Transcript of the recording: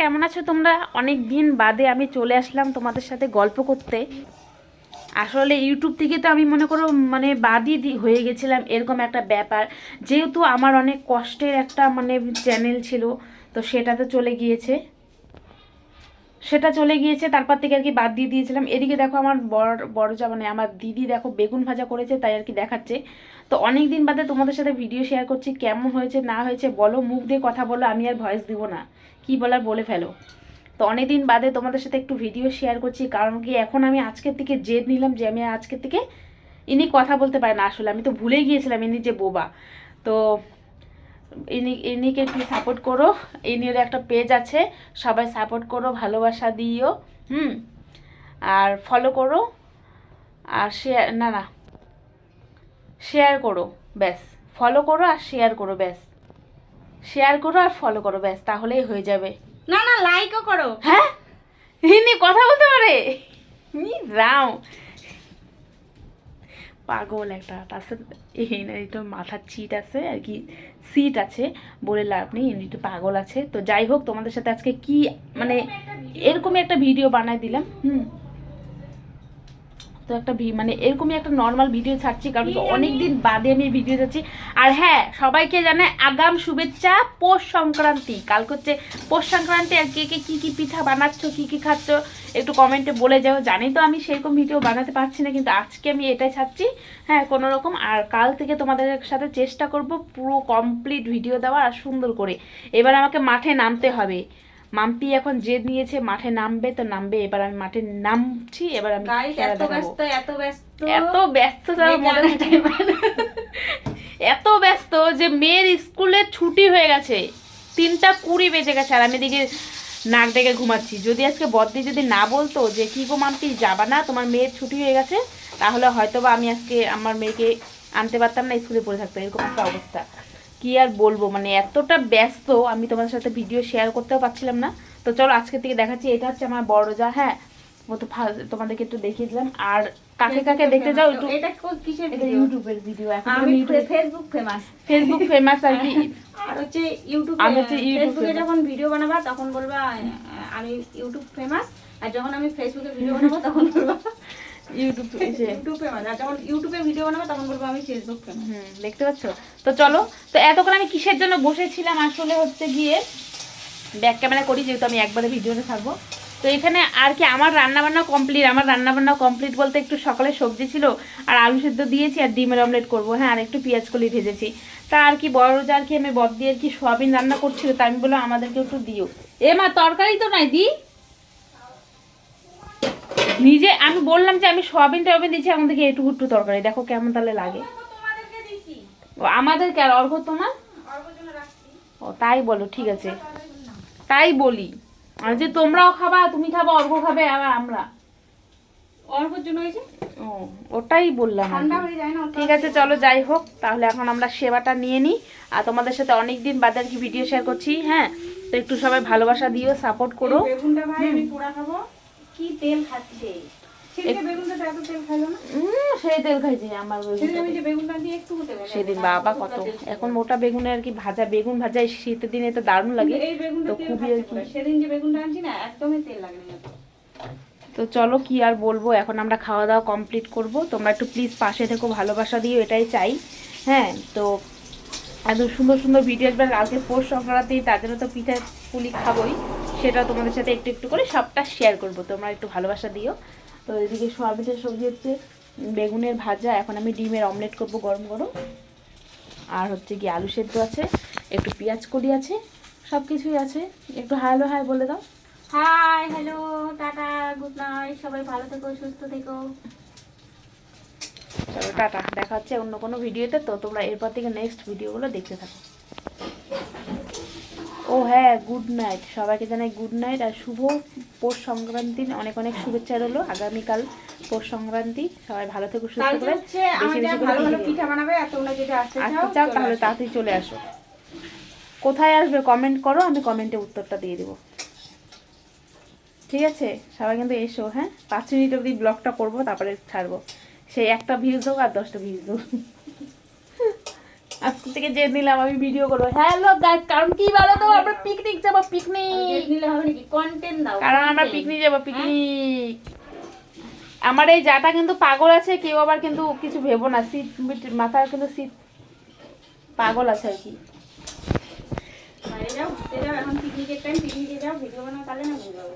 কেমন আছো তোমরা? অনেক দিন বাদে আমি চলে আসলাম তোমাদের সাথে গল্প করতে। আসলে ইউটিউব থেকে তো আমি মনে করো মানে বাদই হয়ে গেছিলাম এরকম একটা ব্যাপার। যেহেতু আমার অনেক কষ্টের একটা মানে চ্যানেল ছিল, তো সেটা তো চলে গিয়েছে। সেটা চলে গিয়েছে, তারপর থেকে আর কি বাদ দিয়ে দিয়েছিলাম। এদিকে দেখো আমার বড় বড় যা মানে আমার দিদি দেখো বেগুন ভাজা করেছে, তাই আর কি দেখাচ্ছে। তো অনেক দিন বাদে তোমাদের সাথে ভিডিও শেয়ার করছি, কেমন হয়েছে, না হয়েছে, বলো, মুখ দিয়ে কথা বলো, আমি আর ভয়েস দিব না। কি বলার বলে ফেলো। তো অনেক দিন বাদে তোমাদের সাথে একটু ভিডিও শেয়ার করছি, কারণ কি এখন আমি আজকের থেকে জেদ নিলাম যে আমি আজকের থেকে ইনি কথা বলতে পারে না। আসলে আমি তো ভুলেই গিয়েছিলাম ইনি যে বোবা। তো ইনি ইনিকে একটু সাপোর্ট করো। ইনির একটা পেজ আছে সবাই সাপোর্ট করো ভালোবাসা দিও হুম? আর ফলো করো আর শেয়ার না না। শেয়ার করো ব্যাস। ফলো করো আর শেয়ার করো ব্যাস। শেয়ার করো আর ফলো করো ব্যাস। তাহলেই হয়ে যাবে। না না লাইকও করো। হ্যাঁ? ইনি কথা বলতে পারে? রাও পাগল একটা তার সাথে না একটু মাথার চিট আছে আর কি সিট আছে বলে লাভ নেই এনারি তো পাগল আছে। তো যাই হোক তোমাদের সাথে আজকে কি মানে এরকমই একটা ভিডিও। বানাই দিলাম হুম। তো একটা ভি মানে এরকমই একটা নর্মাল ভিডিও ছাড়ছি কারণ কি অনেক দিন বাদে আমি ভিডিও যাচ্ছি। আর হ্যাঁ সবাইকে জানে আগাম শুভেচ্ছা পৌষ সংক্রান্তি। কাল হচ্ছে পৌষ সংক্রান্তি আর কে কে কী কী পিঠা বানাচ্ছ কী কী খাচ্ছ একটু কমেন্টে বলে যাও। জানি তো আমি সেরকম ভিডিও বানাতে পারছি না কিন্তু আজকে আমি এটাই ছাড়ছি। হ্যাঁ কোনো রকম। আর কাল থেকে তোমাদের সাথে চেষ্টা করব পুরো কমপ্লিট ভিডিও দেওয়ার আর সুন্দর করে। এবার আমাকে মাঠে নামতে হবে। মাম্পি এখন জেদ নিয়েছে মাঠে নামবে তো নামবে এবার আমি মাঠে নামছি এবার আমি এত। ব্যস্ত এত ব্যস্ত? এত ব্যস্ত যে এত ব্যস্ত যে মেয়ের স্কুলে ছুটি হয়ে গেছে তিনটা কুড়ি বেজে গেছে আর আমি এদিকে নাক ডেকে ঘুমাচ্ছি। যদি আজকে বদ্দি যদি না বলতো যে কি গো মাম্পি যাবা না? তোমার মেয়ের ছুটি হয়ে গেছে তাহলে হয়তো বা আমি আজকে আমার মেয়েকে আনতে পারতাম না স্কুলে পড়ে থাকতো এরকম একটা অবস্থা। কি আর বলব? মানে এতটা ব্যস্ত আমি তোমাদের সাথে ভিডিও শেয়ার করতেও পারছিলাম না। তো চলো আজকে থেকে দেখাচ্ছি এটা হচ্ছে আমার বড় যা হ্যাঁ? ও তো তোমাদেরকে একটু দেখিয়ে দিলাম। আর কাকে কাকে দেখতে যাও একটু? এটা কিসের ভিডিও ইউটিউবের ভিডিও এখন আমি ফেসবুক ফেমাস ফেসবুক ফেমাস আর কি। আর হচ্ছে ইউটিউবে আমি হচ্ছে ফেসবুকে যখন ভিডিও বানাবা তখন বলবা আমি ইউটিউব ফেমাস আর যখন আমি ফেসবুকে ভিডিও বানাবো তখন বলবা ইউটিউব এসে ইউটিউব যখন ইউটিউবে ভিডিও বানাবো তখন বলব আমি ফেসবুক হুম দেখতে পাচ্ছ? তো চলো তো এতক্ষণ আমি কিসের জন্য বসেছিলাম? আসলে হচ্ছে গিয়ে ব্যাক ক্যামেরা করি যেহেতু আমি একবারে ভিডিওতে থাকব। তো এখানে আর কি আমার রান্নাবান্না কমপ্লিট আমার রান্নাবান্না কমপ্লিট বলতে একটু সকালে সবজি ছিল আর আলু সেদ্ধ দিয়েছি আর ডিমের অমলেট করব। হ্যাঁ আর একটু পেঁয়াজ কলি ভেজেছি। তা আর কি বড় যা আর কি আমি বদ দিয়ে আর কি সোয়াবিন রান্না করছিল তা আমি বললাম আমাদেরকে একটু দিও। এ মা তরকারি তো নাই দি। নিজে আমি বললাম যে আমি সোয়াবিন টয়াবিন দিচ্ছি এখন থেকে একটু একটু তরকারি। দেখো কেমন তাহলে লাগে। ও আমাদেরকে আর অর্ঘ তোমার? ও তাই বলো ঠিক আছে। তাই বলি। আর যে তোমরাও খাবা তুমি খাবা অর্ঘ খাবে আবার আমরা। অল্পর জন্য হয়েছে? ও ওটাই বললাম ঠিক আছে চলো যাই হোক তাহলে এখন আমরা সেবাটা নিয়ে নিই। আর তোমাদের সাথে অনেক দিন বাদে আর কি ভিডিও শেয়ার করছি হ্যাঁ? তো একটু সবাই ভালোবাসা দিও সাপোর্ট করো। বেগুনটা ভাই আমি পোড়া খাব। কি তেল খাচ্ছে? সেই তেল খাইছি আমার সেদিন বাবা কত এখন মোটা বেগুনে আর কি ভাজা বেগুন ভাজা শীতের দিনে তো দারুণ লাগে। তো খুবই আর খাচ্ছে কি। পুরো। সেদিন যে বেগুনটা আনছি না একদমই তেল লাগে তো চলো কি আর বলব এখন আমরা খাওয়া দাওয়া কমপ্লিট করব। তোমরা একটু প্লিজ পাশে থেকো ভালোবাসা দিও এটাই চাই। হ্যাঁ তো এত সুন্দর সুন্দর ভিডিও আসবে কালকে পৌষ সংক্রান্তি জন্য তো পিঠা পুলি খাবোই সেটা তোমাদের সাথে একটু একটু করে সবটা শেয়ার করব। তোমরা একটু ভালোবাসা দিও। তো এদিকে সোয়াবিনের সবজি হচ্ছে বেগুনের ভাজা, এখন আমি ডিমের অমলেট করব গরম গরম। আর হচ্ছে কি আলু সেদ্ধ আছে, একটু পেঁয়াজ কলি আছে সব কিছুই আছে। একটু হ্যালো হাই বলে দাও। Hi hello tata good night সবাই ভালো থেকো, সুস্থ থেকো। চলো টাটা। দেখা হচ্ছে অন্য কোনো ভিডিওতে। তো তোমরা এরপর থেকে নেক্সট ভিডিওগুলো দেখতে থাকো। ও হ্যাঁ গুড নাইট সবাইকে জানাই গুড নাইট আর শুভ পৌষ সংক্রান্তির অনেক অনেক শুভেচ্ছা রইল আগামীকাল পৌষ সংক্রান্তি। সবাই ভালো থেকো সুস্থ করে বেশি বেশি করে ভালো ভালো ভিডিও। পিঠা বানাবে আর তোমরা যদি আসতে আসতে চাও তাহলে। তাড়াতাড়ি চলে আসো। কোথায় আসবে কমেন্ট করো আমি কমেন্টে উত্তরটা দিয়ে দেবো। ঠিক আছে? সবাই কিন্তু এসো হ্যাঁ? পাঁচ মিনিট অবধি ব্লগটা করব তারপরে ছাড়বো। সেই একটা ভিউজ হোক আর দশটা ভিউজ হোক আজকে থেকে যে নিলাম আমি ভিডিও করব। হ্যালো গাইস কারণ কি বলো তো? আমরা পিকনিক যাব পিকনিক কন্টেন্ট দাও কারণ আমরা পিকনিক যাব পিকনিক আমার এই জাটা কিন্তু পাগল আছে কেউ আবার কিন্তু কিছু ভেবো না। শীত মাথায় কিন্তু শীত পাগল আছে আর কি। যাও এখন পিকনিকের টাইম পিকনিকে যাও ভিডিও বানাও তাহলে না বুঝাবো